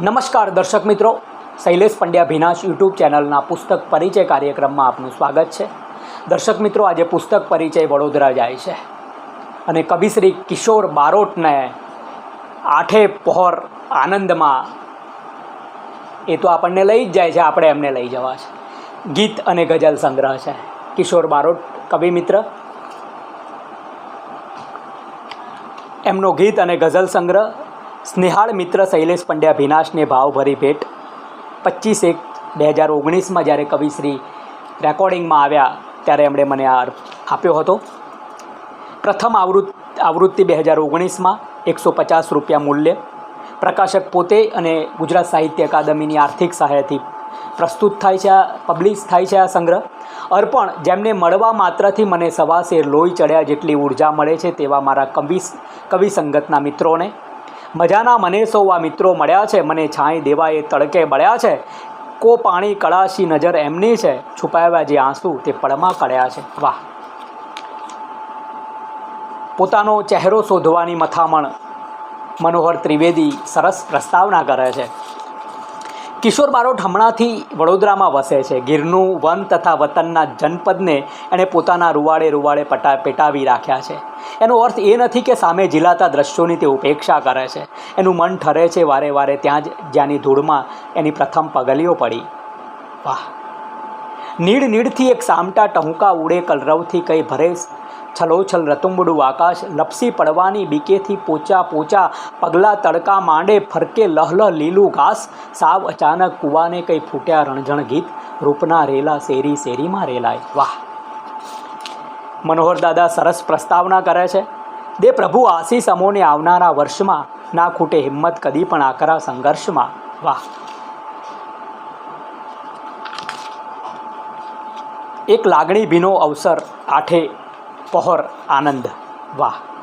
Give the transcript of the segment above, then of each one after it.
નમસ્કાર દર્શક મિત્રો. શૈલેષ પંડ્યા ભીનાશ યુટ્યુબ ચેનલના પુસ્તક પરિચય કાર્યક્રમમાં આપનું સ્વાગત છે. દર્શક મિત્રો, આજે પુસ્તક પરિચય વડોદરા જાય છે. અને કવિશ્રી કિશોર બારોટને આઠે પહોર આનંદમાં એ તો આપણને લઈ જ જાય છે, આપણે એમને લઈ જવા છે. ગીત અને ગઝલ સંગ્રહ છે. કિશોર બારોટ, કવિ મિત્ર. એમનો ગીત અને ગઝલ સંગ્રહ સ્નેહાળ મિત્ર શૈલેષ પંડ્યા ભીનાશને ભાવભરી ભેટ. પચીસ એક બે હજાર ઓગણીસમાં જ્યારે કવિશ્રી રેકોર્ડિંગમાં આવ્યા ત્યારે એમણે મને આ આપ્યો હતો. પ્રથમ આવૃત્ત આવૃત્તિ બે હજાર ઓગણીસમાં એકસો પચાસ રૂપિયા મૂલ્ય. પ્રકાશક પોતે અને ગુજરાત સાહિત્ય અકાદમીની આર્થિક સહાયથી પ્રસ્તુત થાય છે આ, પબ્લિશ થાય છે આ સંગ્રહ. અર્પણ જેમને મળવા માત્રથી મને સવાસે લોહી ચડ્યા જેટલી ઊર્જા મળે છે તેવા મારા કવિ કવિ સંગતના મિત્રોને મજાના મને સૌવા મિત્રો મળ્યા છે, મને છાંય એ તડકે બળ્યા છે. કો પાણી કળાશી નજર એમની છે, છુપાવ્યા જે આંસુ તે પળમાં કળ્યા છે. વાહ. પોતાનો ચહેરો શોધવાની મથામણ મનોહર ત્રિવેદી સરસ પ્રસ્તાવના કરે છે. કિશોર બારોટ હમણાંથી વડોદરામાં વસે છે. ગીરનું વન તથા વતનના જનપદને એણે પોતાના રૂવાડે રૂવાડે પટા, પેટાવી રાખ્યા છે. એનો અર્થ એ નથી કે સામે ઝીલાતા દ્રશ્યોની તે ઉપેક્ષા કરે છે. એનું મન ઠરે છે વારે વારે ત્યાં જ જ્યાંની ધૂળમાં એની પ્રથમ પગલીઓ પડી. વાહ! નીડ નીડથી એક સામટા ટહુકા ઉડે કલરવથી કંઈ ભરે છલોછલ રતુંબડું આકાશ લપસી પડવાની બીકેથી પોચા પોચા પગલા તડકા માંડે ફરકે લહલહ લીલું ઘાસ. સાવ અચાનક કૂવાને કંઈ ફૂટ્યા રણઝણ ગીત. રૂપના રેલા શેરી શેરીમાં રેલાય. વાહ! મનોહર દાદા સરસ પ્રસ્તાવના કરે છે. દે પ્રભુ આશીષ અમોને આવનારા વર્ષમાં. ના ખૂટે હિંમત કદી પણ આકરા સંઘર્ષમાં. વાહ! એક લાગણી ભીનો અવસર. આઠે પહોર આનંદ. વાહ.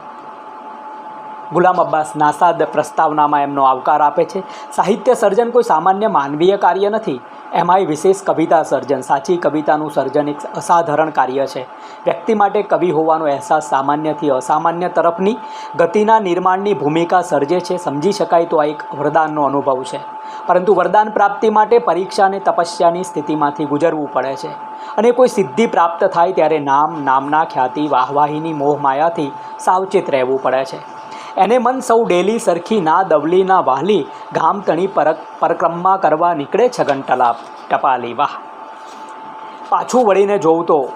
ગુલામ અબ્બાસ નાસાદ પ્રસ્તાવનામાં એમનો આવકાર આપે છે. સાહિત્ય સર્જન કોઈ સામાન્ય માનવીય કાર્ય નથી. એમાંય વિશેષ કવિતા સર્જન. સાચી કવિતાનું સર્જન એક અસાધારણ કાર્ય છે. વ્યક્તિ માટે કવિ હોવાનો અહેસાસ સામાન્યથી અસામાન્ય તરફની ગતિના નિર્માણની ભૂમિકા સર્જે છે. સમજી શકાય તો આ એક વરદાનનો અનુભવ છે. પરંતુ વરદાન પ્રાપ્તિ માટે પરીક્ષા અને તપસ્યાની સ્થિતિમાંથી ગુજરવું પડે છે. અને કોઈ સિદ્ધિ પ્રાપ્ત થાય ત્યારે નામ, નામના ખ્યાતિ, વાહવાહીની મોહમાયાથી સાવચેત રહેવું પડે છે. એને મન સૌ ડેલી સરખી ના દવલી ના વાહલી ગામ તણી પરક પરક્રમમાં કરવા નીકળે છગન ટલાપ ટપાલી. વાહ. પાછું વળીને જોઉં તો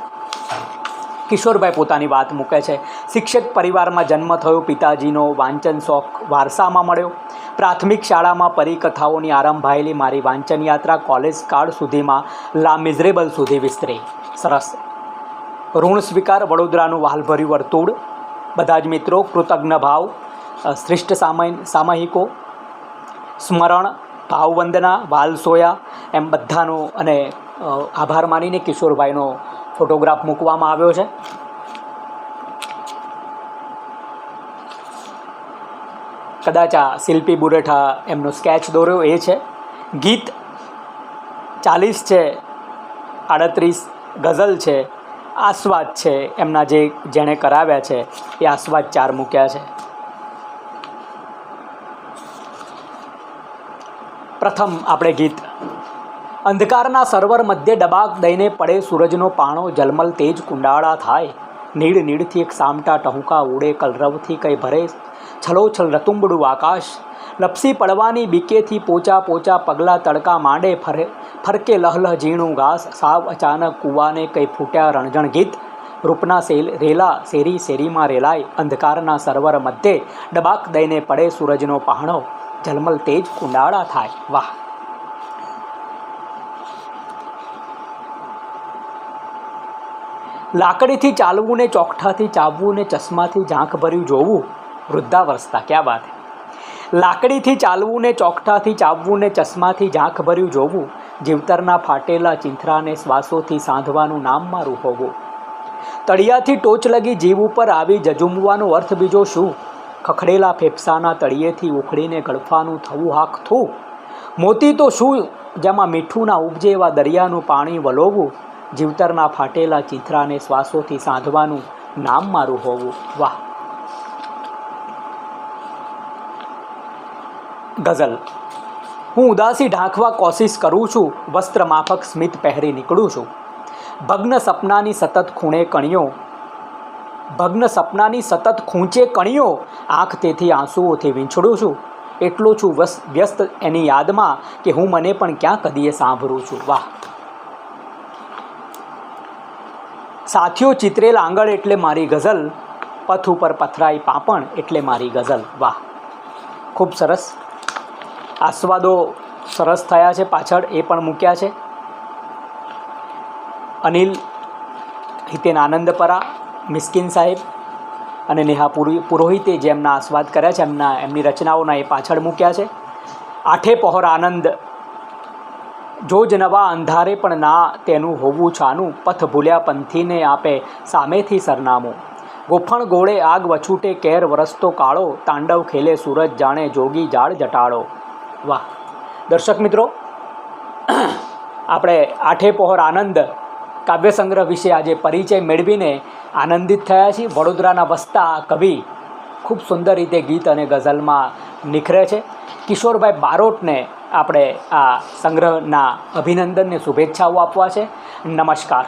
કિશોરભાઈ પોતાની વાત મૂકે છે. શિક્ષક પરિવારમાં જન્મ થયો, પિતાજીનો વાંચન શોખ વારસામાં મળ્યો. પ્રાથમિક શાળામાં પરિકથાઓની આરંભાયેલી મારી વાંચન યાત્રા કોલેજ કાળ સુધીમાં લા મિઝરેબલ સુધી વિસ્તરી. સરસ. ઋણ સ્વીકાર વડોદરાનું વાલભર્યું વર્તુળ બધા જ મિત્રો, કૃતજ્ઞ ભાવ શ્રેષ્ઠ સામય સામયિકો સ્મરણ, ભાવવંદના વાલસોયા એમ બધાનો અને આભાર માનીને કિશોરભાઈનો ફોટોગ્રાફ મૂકવામાં આવ્યો છે. કદાચ આ શિલ્પી બુરેઠા એમનો સ્કેચ દોર્યો એ છે. ગીત ચાલીસ છે, આડત્રીસ ગઝલ છે. આસ્વાદ છે, એમના જે જેણે કરાવ્યા છે, એ આસ્વાદ ચાર મૂક્યા છે. પ્રથમ આપણે ગીત. અંધકારના સર્વર મધ્ય ડબાક દઈને પડે સૂરજનો પાણો, જલમલ તેજ કુંડાળા થાય. નીડ નીડથી એક સામટા ટહુકા ઉડે, કલરવથી કંઈ ભરે, છલોછલ રતુંબડું આકાશ લપસી પડવાની બીકેથી પોચા પોચા પગલા તડકા માંડે ફરે, ફરકે લહલહ ઝીણું ઘાસ, સાવ અચાનક કૂવાને કંઈ ફૂટ્યા રણજણ ગીત. રૂપના સેલ, રેલા, શેરી, શેરીમાં રેલાય, અંધકારના સર્વર મધ્યે ડબાક દઈને પડે સૂરજનો પહાણો. જલમલ તેજ કુંડાળા થાય. વાહ! લાકડીથી ચાલવું ને ચોકઠાથી ચાવવું ને ચશ્માથી ઝાંખ ભર્યું જોવું. વૃદ્ધાવસ્થા, ક્યાં વાત લાકડીથી ચાલવું ને ચોકઠાથી ચાવવું ને ચશ્માથી ઝાંખ ભર્યું જોવું, જીવતરના ફાટેલા ચિંથરાને શ્વાસોથી સાંધવાનું નામ મારું હોવું તળિયાથી ટોચ લગી જીવ ઉપર આવી જજુમવાનો અર્થ બીજો શું? ખખડેલા ફેફસાના તળિયેથી ઉખડીને ગળફાનું થવું હાક થું. મોતી તો શું જેમાં મીઠું ના ઉપજે એવા દરિયાનું પાણી વલોવું, જીવતરના ફાટેલા ચિંથરાને શ્વાસોથી સાંધવાનું નામ મારું હોવું વાહ! ગઝલ. હું ઉદાસી ઢાંકવા કોશિશ કરું છું વસ્ત્ર માફક સ્મિત પહેરી નીકળું છું. ભગ્ન સપનાની સતત ખૂણે કણીઓ ભગ્ન સપનાની સતત ખૂંચે કણીઓ આંખ તેથી આંસુઓથી વીંછળું છું. એટલો છું વ્યસ્ત એની યાદમાં કે હું મને પણ ક્યાં કદીએ સાંભળું છું. વાહ! સાથીઓ, ચિત્રેલ આંગળ એટલે મારી ગઝલ. પથ ઉપર પથરાઈ પાપણ એટલે મારી ગઝલ. વાહ! ખૂબ સરસ. આસ્વાદો સરસ થયા છે, પાછળ એ પણ મૂક્યા છે. અનિલ, હિતેન આનંદપરા, મિસ્કિન સાહેબ અને નેહા પુરી, પુરોહિતે જેમના આસ્વાદ કર્યા છે, એમના, એમની રચનાઓના એ પાછળ મૂક્યા છે. આઠે પહોર આનંદ. જોજ નવા અંધારે પણ ના તેનું હોવું છાનું, પથ ભૂલ્યા પંથીને આપે સામેથી સરનામું. ગોફણ ગોળે આગ વછૂટે, કેર વરસતો કાળો, તાંડવ ખેલે સૂરજ જાણે જોગી જાળ જટાળો. વાહ. દર્શક મિત્રો, આપણે આઠે પહોર આનંદ કાવ્ય સંગ્રહ વિશે આજે પરિચય મેળવીને આનંદિત થયા છીએ. વડોદરાના વસતા કવિ ખૂબ સુંદર રીતે ગીત અને ગઝલમાં નિખરે છે. કિશોરભાઈ બારોટને આપણે આ સંગ્રહના અભિનંદનને શુભેચ્છાઓ આપવા છે. નમસ્કાર.